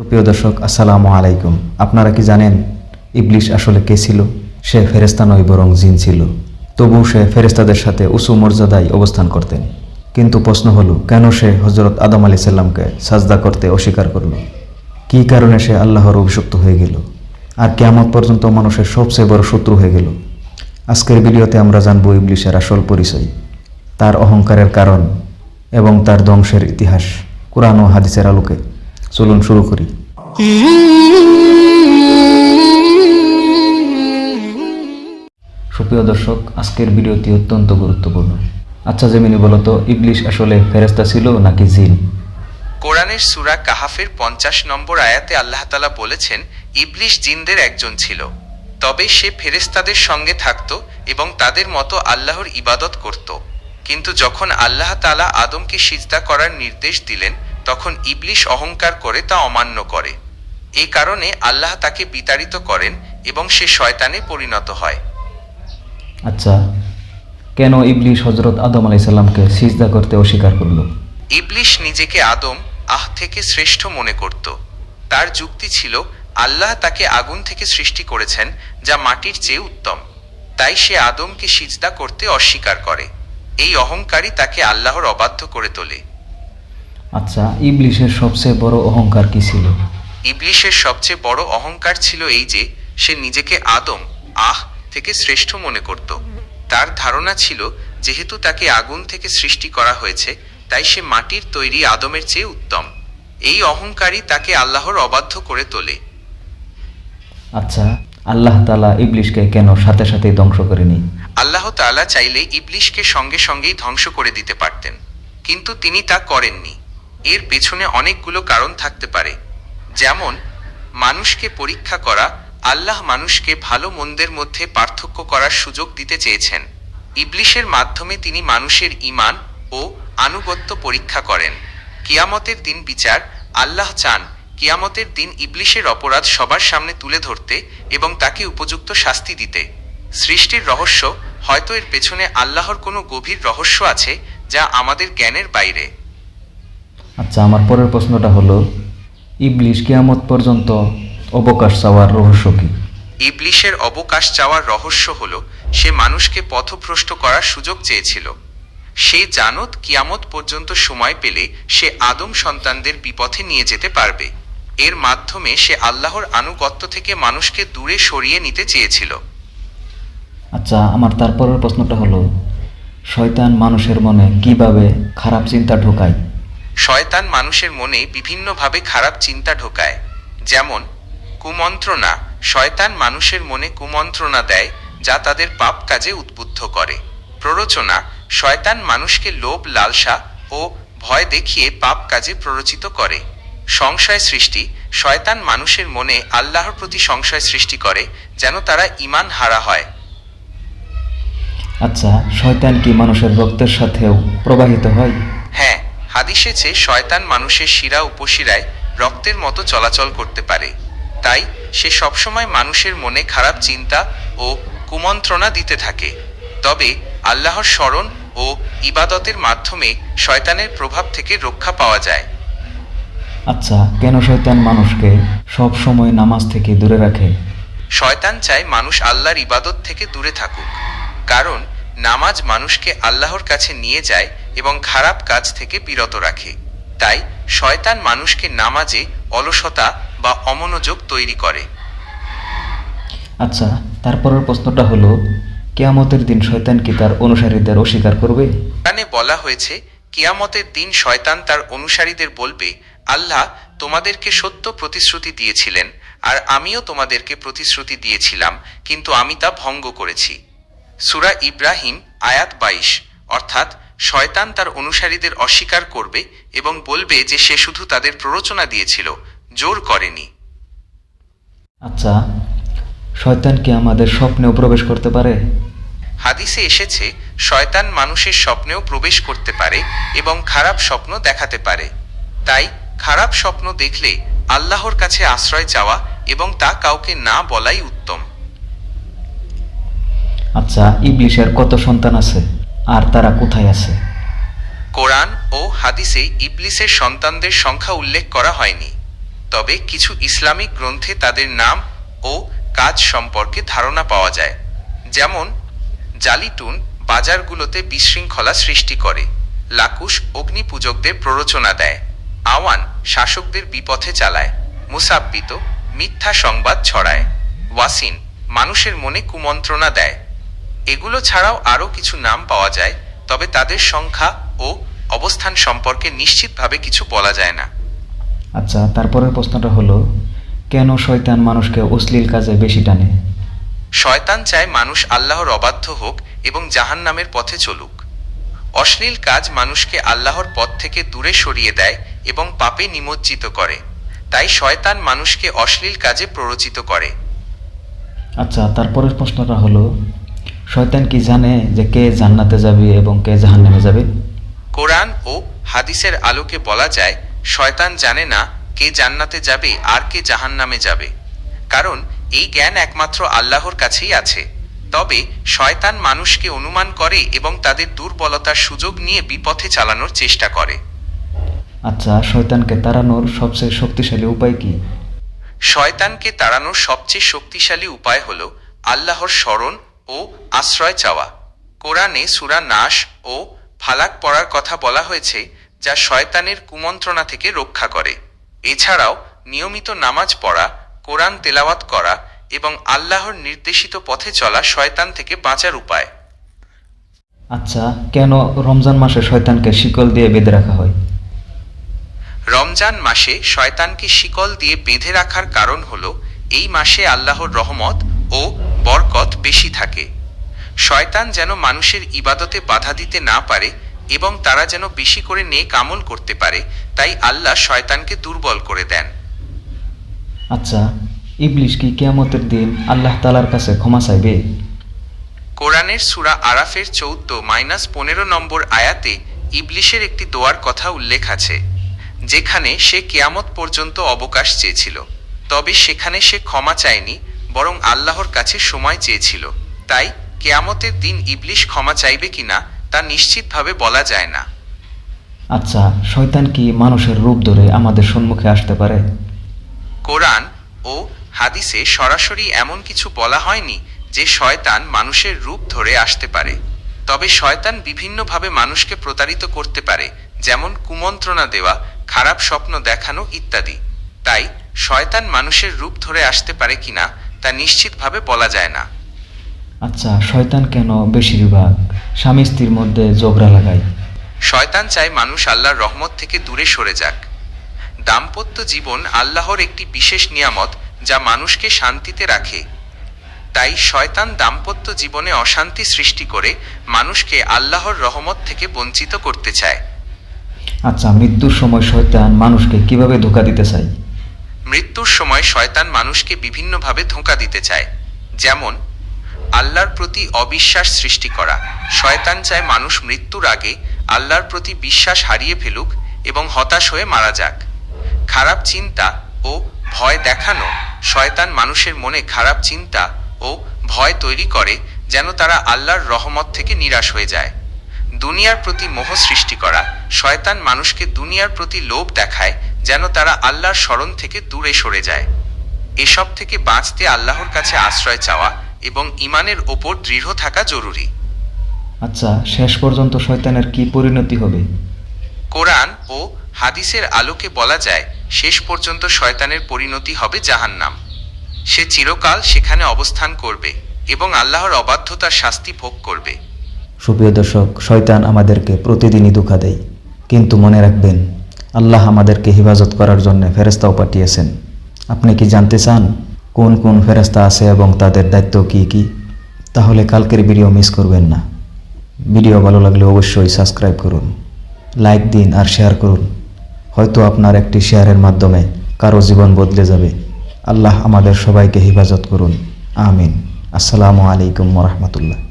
সুপ্রিয় দর্শক, আসসালামু আলাইকুম। আপনারা কি জানেন ইবলিশ আসলে কে ছিল? সে ফেরেস্তা নয়, বরং জিন ছিল। তবুও সে ফেরেস্তাদের সাথে উঁচু মর্যাদায় অবস্থান করতেন। কিন্তু প্রশ্ন হলো, কেন সে হজরত আদম আলি সাল্লামকে সাজদা করতে অস্বীকার করল? কি কারণে সে আল্লাহর অভিষিক্ত হয়ে গেল? আর কেমন পর্যন্ত মানুষের সবচেয়ে বড় শত্রু হয়ে গেল? আজকের ভিডিওতে আমরা জানব ইবলিশের আসল পরিচয়, তার অহংকারের কারণ এবং তার ধ্বংসের ইতিহাস, কোরআন ও হাদিসের আলোকে। চলুন শুরু করি। সুপ্রিয় দর্শক, আজকের ভিডিওটি অত্যন্ত গুরুত্বপূর্ণ। আচ্ছা জেমিনি, বলতো, ইবলিশ আসলে ফেরেস্তা ছিল নাকি জিন? কোরআনের সূরা কাহাফের পঞ্চাশ নম্বর আয়াতে আল্লাহ তালা বলেছেন, ইবলিশ জিনদের একজন ছিল। তবে সে ফেরেস্তাদের সঙ্গে থাকত এবং তাদের মতো আল্লাহর ইবাদত করত। কিন্তু যখন আল্লাহ তালা আদমকে সিজদা করার নির্দেশ দিলেন তখন ইবলিশ অহংকার করে তা অমান্য করে। এ কারণে আল্লাহ তাকে বিতাড়িত করেন এবং সে শয়তানে পরিণত হয়। আচ্ছা কেন ইবলিশ হজরত আদম আলাই সাল্লামকে সিজদা করতে অস্বীকার করল? ইবলিশ নিজেকে আদম আহ থেকে শ্রেষ্ঠ মনে করত। তার যুক্তি ছিল আল্লাহ তাকে আগুন থেকে সৃষ্টি করেছেন যা মাটির চেয়ে উত্তম। তাই সে আদমকে সিজদা করতে অস্বীকার করে। এই অহংকারই তাকে আল্লাহর অবাধ্য করে তোলে। আচ্ছা ইবলিশের সবচেয়ে বড় অহংকার কি ছিল? ইবলিশের সবচেয়ে বড় অহংকার ছিল এই যে সে নিজেকে আদম আহ থেকে শ্রেষ্ঠ মনে করত। তার ধারণা ছিল যেহেতু তাকে আগুন থেকে সৃষ্টি করা হয়েছে তাই সে মাটির তৈরি আদমের চেয়ে উত্তম। এই অহংকারই তাকে আল্লাহর অবাধ্য করে তোলে। আচ্ছা আল্লাহ তালা ইবলিশকে কেন সাথে সাথে ধ্বংস করেনি আল্লাহ তাআলা চাইলে ইবলিশকে সঙ্গে সঙ্গেই ধ্বংস করে দিতে পারতেন কিন্তু তিনি তা করেননি। এর পেছনে অনেকগুলো কারণ থাকতে পারে। যেমন, মানুষকে পরীক্ষা করা, আল্লাহ মানুষকে ভালো মন্দের মধ্যে পার্থক্য করার সুযোগ দিতে চেয়েছেন। ইবলিশের মাধ্যমে তিনি মানুষের ঈমান ও আনুগত্য পরীক্ষা করেন। কিয়ামতের দিন বিচার আল্লাহ চান কিয়ামতের দিন ইবলিশের অপরাধ সবার সামনে তুলে ধরতে এবং তাকে উপযুক্ত শাস্তি দিতে। সৃষ্টির রহস্য হয়তো এর পেছনে আল্লাহর কোনো গভীর রহস্য আছে যা আমাদের জ্ঞানের বাইরে। আচ্ছা আমার পরের প্রশ্নটা হলো ইবলিশ কিয়ামত পর্যন্ত অবকাশ চাওয়ার রহস্য কি? ইবলিশের অবকাশ চাওয়ার রহস্য হল সে মানুষকে পথভ্রষ্ট করার সুযোগ চেয়েছিল। সে জানত কিয়ামত পর্যন্ত সময় পেলে সে আদম সন্তানদের বিপথে নিয়ে যেতে পারবে। এর মাধ্যমে সে আল্লাহর আনুগত্য থেকে মানুষকে দূরে সরিয়ে নিতে চেয়েছিল। আচ্ছা আমার তারপরের প্রশ্নটা হলো শয়তান মানুষের মনে কীভাবে খারাপ চিন্তা ঢোকায়? শয়তান মানুষের মনে বিভিন্নভাবে খারাপ চিন্তা ঢোকায়। যেমন, কুমন্ত্রণা। শয়তান মানুষের মনে কুমন্ত্রণা দেয়, যা তাদের পাপ কাজে উদ্বুদ্ধ করে। প্ররোচনা। শয়তান মানুষকে লোভ, লালসা ও ভয় দেখিয়ে পাপ কাজে প্ররোচিত করে। সংশয় সৃষ্টি। শয়তান মানুষের মনে আল্লাহর প্রতি সংশয় সৃষ্টি করে, যেন তারা ঈমান হারা হয়। আচ্ছা শয়তান কি মানুষের রক্তের সাথেও প্রবাহিত হয়? হাদিসে চেয়ে শয়তান মানুষের শিরা উপশিরায় রক্তের মতো চলাচল করতে পারে তাই সে সবসময় মানুষের মনে খারাপ চিন্তা ও কুমন্ত্রণা দিতে থাকে। তবে আল্লাহর স্মরণ ও ইবাদতের মাধ্যমে শয়তানের প্রভাব থেকে রক্ষা পাওয়া যায়। আচ্ছা কেন শয়তান মানুষকে সব সময় নামাজ থেকে দূরে রাখে? শয়তান চায় মানুষ আল্লাহর ইবাদত থেকে দূরে থাকুক কারণ নামাজ মানুষকে আল্লাহর কাছে নিয়ে যায় এবং খারাপ কাজ থেকে বিরত রাখে। তাই শয়তান মানুষকে নামাজে অলসতা বা অমনোযোগ তৈরি করে। আচ্ছা তারপরের প্রশ্নটা হলো কেয়ামতের দিন শয়তান কি তার অনুসারীদের অস্বীকার করবে? কোরআনে বলা হয়েছে কিয়ামতের দিন শয়তান তার অনুসারীদের বলবে আল্লাহ তোমাদেরকে সত্য প্রতিশ্রুতি দিয়েছিলেন আর আমিও তোমাদেরকে প্রতিশ্রুতি দিয়েছিলাম কিন্তু আমি তা ভঙ্গ করেছি। সুরা ইব্রাহিম আয়াত বাইশ অর্থাৎ শয়তান তার অনুসারীদের অস্বীকার করবে এবং বলবে যে সে শুধু তাদের প্ররোচনা দিয়েছিল জোর করেনি। আচ্ছা শয়তান কি আমাদের স্বপ্নেও প্রবেশ করতে পারে? হাদিসে এসেছে শয়তান মানুষের স্বপ্নেও প্রবেশ করতে পারে এবং খারাপ স্বপ্ন দেখাতে পারে। তাই খারাপ স্বপ্ন দেখলে আল্লাহর কাছে আশ্রয় চাওয়া এবং তা কাউকে না বলাই উত্তম। আচ্ছা ইবলিশের কত সন্তান আছে? আর তারা কোথায় আছে? কোরআন ও হাদিসে ইবলিসের সন্তানদের সংখ্যা উল্লেখ করা হয়নি, তবে কিছু ইসলামিক গ্রন্থে তাদের নাম ও কাজ সম্পর্কে ধারণা পাওয়া যায়। যেমন জালিটুন বাজারগুলোতে বিশৃঙ্খলা সৃষ্টি করে, লাকুশ অগ্নিপূজকদের প্ররোচনা দেয়, আওয়ান শাসকদের বিপথে চালায়, মুসাব্বিত মিথ্যা সংবাদ ছড়ায়, ওয়াসিন মানুষের মনে কুমন্ত্রণা দেয়। এগুলো ছাড়াও আরও কিছু নাম পাওয়া যায় তবে তাদের সংখ্যা ও অবস্থান সম্পর্কে নিশ্চিতভাবে কিছু বলা যায় না। আচ্ছা তারপরের প্রশ্নটা হলো কেন শয়তান মানুষকে অশ্লীল কাজে বেশি টানে? শয়তান চায় মানুষ আল্লাহর অবাধ্য হোক এবং জাহান্নামের পথে চলুক। অশ্লীল কাজ মানুষকে আল্লাহর পথ থেকে দূরে সরিয়ে দেয় এবং পাপে নিমজ্জিত করে। তাই শয়তান মানুষকে অশ্লীল কাজে প্ররোচিত করে। আচ্ছা তারপরের প্রশ্নটা হলো শয়তান কি জানে যে কে জান্নাতে যাবে এবং কে জাহান্নামে যাবে? কোরআন ও হাদিসের আলোকে বলা যায় শয়তান জানে না কে জান্নাতে যাবে আর কে জাহান্নামে যাবে। কারণ এই জ্ঞান একমাত্র আল্লাহর কাছেই আছে। তবে শয়তান মানুষকে অনুমান করে এবং তাদের দুর্বলতার সুযোগ নিয়ে বিপথে চালানোর চেষ্টা করে। আচ্ছা শয়তানকে তাড়ানোর সবচেয়ে শক্তিশালী উপায় কি? শয়তানকে তাড়ানোর সবচেয়ে শক্তিশালী উপায় হল আল্লাহর স্মরণ ও আশ্রয় চাওয়া। কোরআনে সুরা নাশ ও ফালাক পড়ার কথা বলা হয়েছে যা শয়তানের কুমন্ত্রণা থেকে রক্ষা করে। এছাড়াও নিয়মিত নামাজ পড়া কোরআন তেলাওয়াত করা এবং আল্লাহর নির্দেশিত পথে চলা শয়তান থেকে বাঁচার উপায়। আচ্ছা কেন রমজান মাসে শয়তানকে শিকল দিয়ে বেঁধে রাখা হয়? রমজান মাসে শয়তানকে শিকল দিয়ে বেঁধে রাখার কারণ হল এই মাসে আল্লাহর রহমত ও বরকত বেশি থাকে। শয়তান যেন মানুষের ইবাদতে বাধা দিতে না পারে এবং তারা যেন বেশি করে নে কামল করতে পারে তাই আল্লাহ শয়তানকে দুর্বল করে দেন। আচ্ছা ইবলিশ কি কেয়ামতের দিন আল্লাহ তালার কাছে ক্ষমা চাইবে? কোরআনের সুরা আরাফের চৌদ্দ মাইনাস পনেরো নম্বর আয়াতে ইবলিশের একটি দোয়ার কথা উল্লেখ আছে যেখানে সে কেয়ামত পর্যন্ত অবকাশ চেয়েছিল তবে সেখানে সে ক্ষমা চায়নি বরং আল্লাহর কাছে সময় চেয়েছিল। তাই কেয়ামতের দিন ইবলিশ ক্ষমা চাইবে কিনা তা নিশ্চিতভাবে বলা যায় না। আচ্ছা শয়তান কি মানুষের রূপ ধরে আমাদের সম্মুখে আসতে পারে? কোরআন ও হাদিসে সরাসরি এমন কিছু বলা হয়নি যে শয়তান মানুষের রূপ ধরে আসতে পারে। তবে শয়তান বিভিন্নভাবে মানুষকে প্রতারিত করতে পারে যেমন কুমন্ত্রণা দেওয়া খারাপ স্বপ্ন দেখানো ইত্যাদি। তাই শয়তান মানুষের রূপ ধরে আসতে পারে কিনা তা নিশ্চিতভাবে বলা যায় না। আচ্ছা শয়তান কেন বেশিরভাগ? স্বামী স্ত্রীর মধ্যে ঝগড়া লাগায়। শয়তান চায় মানুষ আল্লাহর রহমত থেকে দূরে সরে যাক। দাম্পত্য জীবন আল্লাহর একটি বিশেষ নিয়ামত যা মানুষকে শান্তিতে রাখে। তাই শয়তান দাম্পত্য জীবনে অশান্তি সৃষ্টি করে মানুষকে আল্লাহর রহমত থেকে বঞ্চিত করতে চায়। আচ্ছা মৃত্যুর সময় শয়তান মানুষকে কীভাবে ধোকা দিতে চায়? মৃত্যুর সময় শয়তান মানুষকে বিভিন্নভাবে ধোঁকা দিতে চায়। যেমন, আল্লাহর প্রতি অবিশ্বাস সৃষ্টি করা। শয়তান চায় মানুষ মৃত্যুর আগে আল্লাহর প্রতি বিশ্বাস হারিয়ে ফেলুক এবং হতাশ হয়ে মারা যাক। খারাপ চিন্তা ও ভয় দেখানো। শয়তান মানুষের মনে খারাপ চিন্তা ও ভয় তৈরি করে যেন তারা আল্লাহর রহমত থেকে নিরাশ হয়ে যায়। দুনিয়ার প্রতি মোহ সৃষ্টি করা। শয়তান মানুষকে দুনিয়ার প্রতি লোভ দেখায় যেন তারা আল্লাহর স্মরণ থেকে দূরে সরে যায়। এসব থেকে বাঁচতে আল্লাহর কাছে আশ্রয় চাওয়া এবং ইমানের ওপর দৃঢ় থাকা জরুরি। আচ্ছা শেষ পর্যন্ত শয়তানের কি পরিণতি হবে? কোরআন ও হাদিসের আলোকে বলা যায় শেষ পর্যন্ত শয়তানের পরিণতি হবে জাহান্নাম। সে চিরকাল সেখানে অবস্থান করবে এবং আল্লাহর অবাধ্যতার শাস্তি ভোগ করবে। সুপ্রিয় দর্শক শয়তান আমাদেরকে প্রতিদিনই ধোকা দেয়। কিন্তু মনে রাখবেন আল্লাহ আমাদেরকে হেফাজত করার জন্য ফেরেস্তাও পাঠিয়েছেন। আপনি কি জানতে চান কোন কোন ফেরেস্তা আছে এবং তাদের দায়িত্ব কি কি? তাহলে কালকের ভিডিও মিস করবেন না। ভিডিও ভালো লাগলে অবশ্যই সাবস্ক্রাইব করুন, লাইক দিন আর শেয়ার করুন। হয়তো আপনার একটি শেয়ারের মাধ্যমে কারও জীবন বদলে যাবে। আল্লাহ আমাদের সবাইকে হেফাজত করুন। আমিন। আসসালামু আলাইকুম রহমতুল্লাহ।